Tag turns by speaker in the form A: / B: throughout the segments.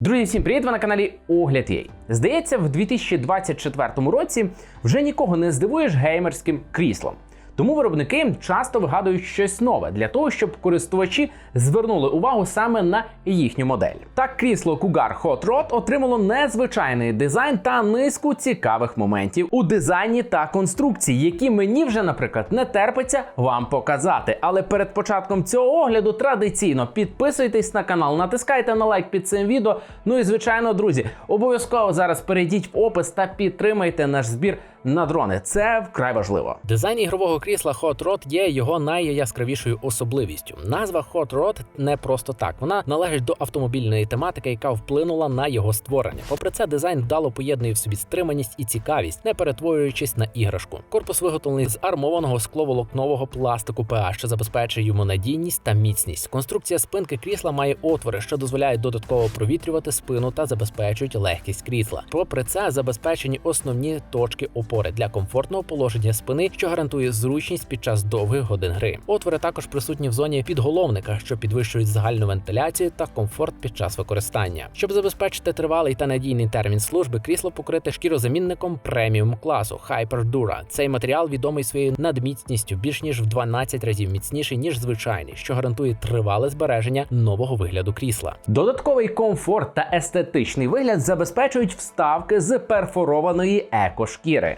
A: Друзі, всім привіт! Ви на каналі Огляд Єй. Здається, в 2024 році вже нікого не здивуєш геймерським кріслом. Тому виробники часто вигадують щось нове для того, щоб користувачі звернули увагу саме на їхню модель. Так, крісло Cougar Hot Rod отримало незвичайний дизайн та низку цікавих моментів у дизайні та конструкції, які мені вже, наприклад, не терпиться вам показати. Але перед початком цього огляду традиційно підписуйтесь на канал, натискайте на лайк під цим відео. Ну і звичайно, друзі, обов'язково зараз перейдіть в опис та підтримайте наш збір на дрони. Це вкрай важливо. Дизайн ігрового крісла Hot Rod є його найяскравішою особливістю. Назва Hot Rod не просто так. Вона належить до автомобільної тематики, яка вплинула на його створення. Попри це, дизайн вдало поєднує в собі стриманість і цікавість, не перетворюючись на іграшку. Корпус виготовлений з армованого скловолокнового пластику ПА, що забезпечує йому надійність та міцність. Конструкція спинки крісла має отвори, що дозволяють додатково провітрювати спину та забезпечують легкість крісла. Попри це, забезпечені основні точки опори для комфортного положення спини, що гарантує зручність під час довгих годин гри. Отвори також присутні в зоні підголовника, що підвищують загальну вентиляцію та комфорт під час використання. Щоб забезпечити тривалий та надійний термін служби, крісло покрите шкірозамінником преміум класу Hyperdura. Цей матеріал відомий своєю надміцністю більш ніж в 12 разів міцніший ніж звичайний, що гарантує тривале збереження нового вигляду крісла. Додатковий комфорт та естетичний вигляд забезпечують вставки з перфорованої екошкіри.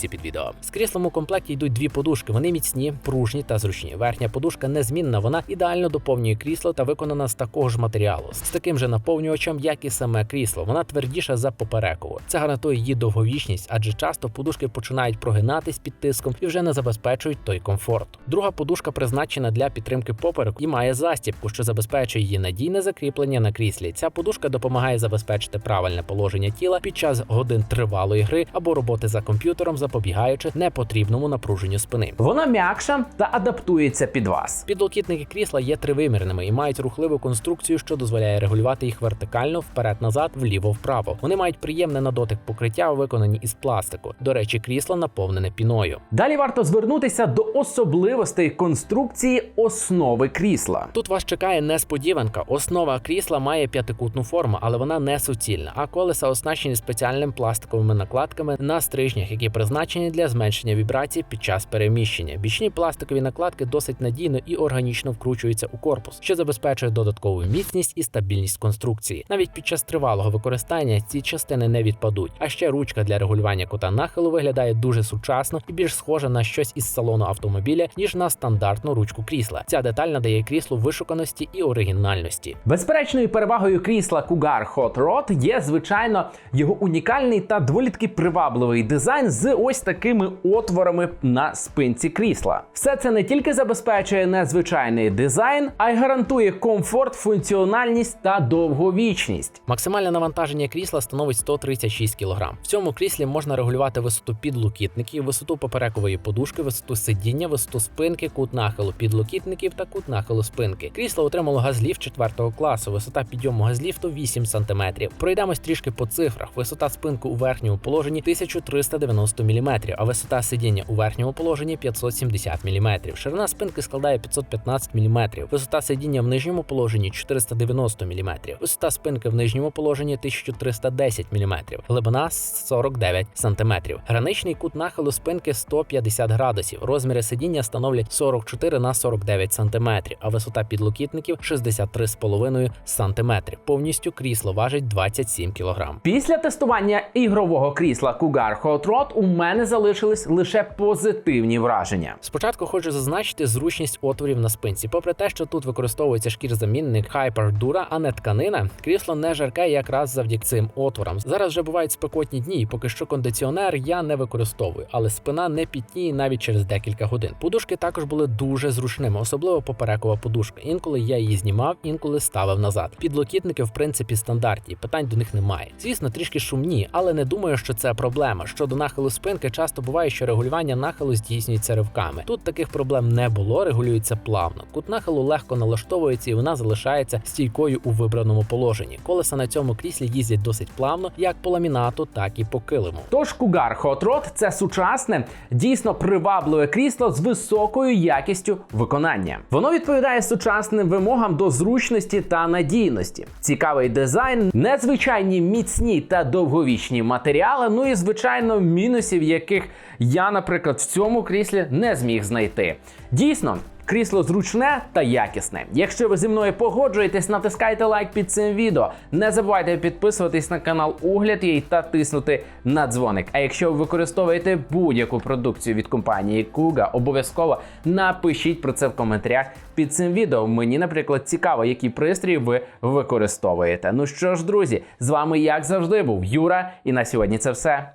A: під відео. З кріслом у комплекті йдуть дві подушки. Вони міцні, пружні та зручні. Верхня подушка незмінна. Вона ідеально доповнює крісло та виконана з такого ж матеріалу, з таким же наповнювачем, як і саме крісло. Вона твердіша за поперекову. Це гарантує її довговічність, адже часто подушки починають прогинатись під тиском і вже не забезпечують той комфорт. Друга подушка призначена для підтримки попереку і має застібку, що забезпечує її надійне закріплення на кріслі. Ця подушка допомагає забезпечити правильне положення тіла під час годин тривалої гри або роботи за комп'ютером, запобігаючи непотрібному напруженню спини. Вона м'якша та адаптується під вас. Підлокітники крісла є тривимірними і мають рухливу конструкцію, що дозволяє регулювати їх вертикально вперед-назад, вліво-вправо. Вони мають приємне на дотик покриття, виконані із пластику. До речі, крісло наповнене піною. Далі варто звернутися до особливостей конструкції основи крісла. Тут вас чекає несподіванка. Основа крісла має п'ятикутну форму, але вона не суцільна. А колеса оснащені спеціальним пластиковими накладками на стрижнях, які призначені для зменшення вібрацій під час переміщення. Бічні пластикові накладки досить надійно і органічно вкручуються у корпус, що забезпечує додаткову міцність і стабільність конструкції. Навіть під час тривалого використання ці частини не відпадуть. А ще ручка для регулювання кута нахилу виглядає дуже сучасно і більш схожа на щось із салону автомобіля, ніж на стандартну ручку крісла. Ця деталь надає кріслу вишуканості і оригінальності. Безперечною перевагою крісла Cougar Hot Rod є, звичайно, його унікальний та доволі таки привабливий дизайн з ось такими отворами на спинці крісла. Все це не тільки забезпечує незвичайний дизайн, а й гарантує комфорт, функціональність та довговічність. Максимальне навантаження крісла становить 136 кг. В цьому кріслі можна регулювати висоту підлокітників, висоту поперекової подушки, висоту сидіння, висоту спинки, кут нахилу підлокітників та кут нахилу спинки. Крісло отримало газліфт 4 класу, висота підйому газліфту 8 см. Пройдемось трішки по цифрах. Висота спинки у верхньому положенні 1390 мм, а висота сидіння у верхньому положенні 570 мм. Ширина спинки складає 515 мм. Висота сидіння в нижньому положенні 490 мм. Висота спинки в нижньому положенні 1310 мм. Глибина 49 см. Граничний кут нахилу спинки 150 градусів. Розміри сидіння становлять 44 на 49 см, а висота підлокітників 63,5 см. Повністю крісло важить 27 кг. Після тестування ігрового крісла Cougar Hot Rod у мене
B: залишились лише позитивні враження.
A: Спочатку хочу зазначити зручність отворів на спинці. Попри те, що тут використовується шкірзамінник Hyperdura, а не тканина, крісло не жарке якраз завдяки цим отворам. Зараз вже бувають спекотні дні, і поки що кондиціонер я не використовую, але спина не пітніє навіть через декілька годин. Подушки також були дуже зручними, особливо поперекова подушка. Інколи я її знімав, інколи ставив назад. Підлокітники, в принципі, стандартні, питань до них немає. Звісно, трішки шумні, але не думаю, що це проблема. Щодо нахилу спинки, часто буває, що регулювання нахилу здійснюється ривками. Тут таких проблем не було, регулюється плавно. Кут нахилу легко налаштовується і вона залишається стійкою у вибраному положенні. Колеса на цьому кріслі їздять досить плавно, як по ламінату, так і по килиму.
B: Тож Cougar Hot – це сучасне, дійсно привабливе крісло з високою якістю виконання. Воно відповідає сучасним вимогам до зручності та надійності. Цікавий дизайн, незвичайні міцні та довговічні матеріали. Ну і звичайно, мінусів, яких я, наприклад, в цьому кріслі не зміг знайти. Дійсно. Крісло зручне та якісне. Якщо ви зі мною погоджуєтесь, натискайте лайк під цим відео. Не забувайте підписуватись на канал Огляд їй та тиснути на дзвоник. А якщо ви використовуєте будь-яку продукцію від компанії Kuga, обов'язково напишіть про це в коментарях під цим відео. Мені, наприклад, цікаво, які пристрої ви використовуєте. Ну що ж, друзі, з вами як завжди був Юра, і на сьогодні це все.